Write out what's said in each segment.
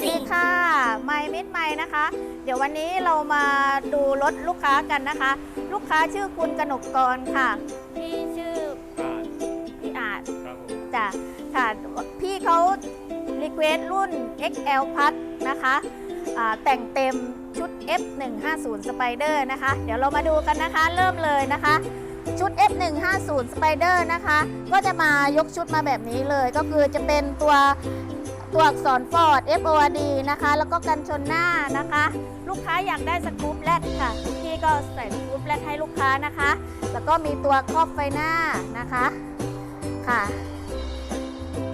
วัสดีค่ะไมมิดไมนะคะ เดี๋ยววันนี้เรามาดูรถลูกค้ากันนะคะ ลูกค้าชื่อคุณกนกกรค่ะพี่ชื่ออ่าพี่อาจครับผมจ้ะค่ะพี่เขารีเควสรุ่น XL พัดนะคะอ่าแต่งเต็มชุด F150 Spider นะคะ เดี๋ยวเรามาดูกันนะคะ เริ่มเลยนะคะ ชุด F150 Spider นะคะ ก็จะมายกชุดมาแบบนี้เลย ก็คือจะเป็นตัว ตัวอักษร Ford FORD นะคะ แล้วก็กันชนหน้านะคะ ลูกค้าอยากได้สกู๊ปแรดค่ะพี่ก็ใส่สกู๊ปแรดให้ลูกค้านะคะ แล้วก็มีตัวครอบไฟหน้านะคะค่ะ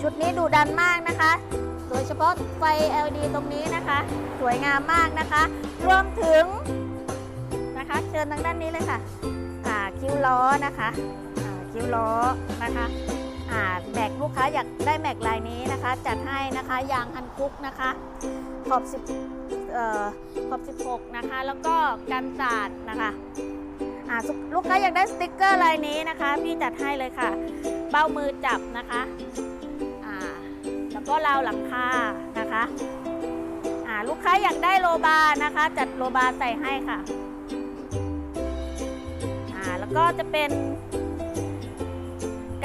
ชุดนี้ดูดันมากนะคะ โดยเฉพาะไฟ LED ตรงนี้นะคะ สวยงามมากนะคะ รวมถึงนะคะ เชิญทางด้านนี้เลยค่ะ อ่าคิ้วล้อนะคะ อ่าคิ้วล้อนะคะ แม็กลูกค้าอยากได้แม็กลายนี้นะคะ จัดให้นะคะยางฮันคุกนะคะขอบ10เอ่อขอบ16 นะคะ แล้วก็กันสาดนะคะอ่าลูกค้าอยากได้สติกเกอร์ลายนี้นะคะ พี่จัดให้เลยค่ะ เบ้ามือจับนะคะอ่าแล้วก็ราวหลังคานะคะอ่าลูกค้าอยากได้โลบานะคะ จัดโลบาใส่ให้ค่ะอ่าแล้วก็จะเป็น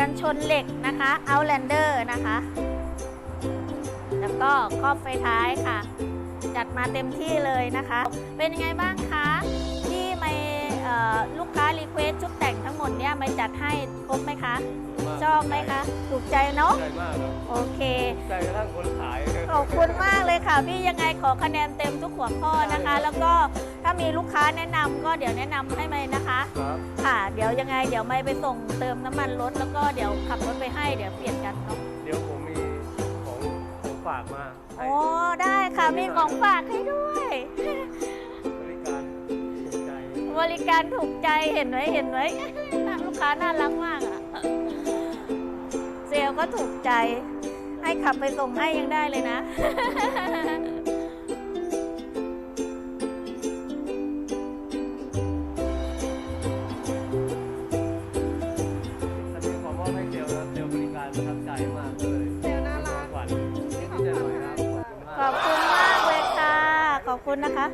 กันชนเหล็กนะคะ Outlander นะคะ แล้วก็ครอบไฟท้ายค่ะ จัดมาเต็มที่เลยนะคะ เป็นยังไงบ้างคะ ลูกค้ารีเควสชุดแต่งทั้งหมดเนี่ยไม่จัดให้ครบไหมคะ ชอบไหมคะ ถูกใจเนาะ ใจมากครับโอเค ใจกระทั่งคนขายขอบคุณมากเลยค่ะ พี่ยังไงขอคะแนนเต็มทุกหัวข้อนะคะ แล้วก็ถ้ามีลูกค้าแนะนำก็เดี๋ยวแนะนำให้ไหมนะคะ ครับ ค่ะ เดี๋ยวยังไงเดี๋ยวไม่ไปส่งเติมน้ำมันรถแล้วก็เดี๋ยวขับรถไปให้เดี๋ยวเปลี่ยนกันเนาะเดี๋ยวผมมีของของฝากมาให้ โอ้ได้ค่ะมีของฝากให้ด้วย บริการถูกใจเห็นไหมเห็นไหมลูกค้าน่ารักมากอะเซลลก็ถูกใจ ให้ขับไปส่งให้ยังได้เลยนะอันนี้ขอมอบให้เซลล์นะเซลล์บริการประทับใจมากเลยเซลล์น่ารักขวัญนิดๆหน่อยๆครับขอบคุณมาก ขอบคุณมากเลยค่ะ ขอบคุณนะคะ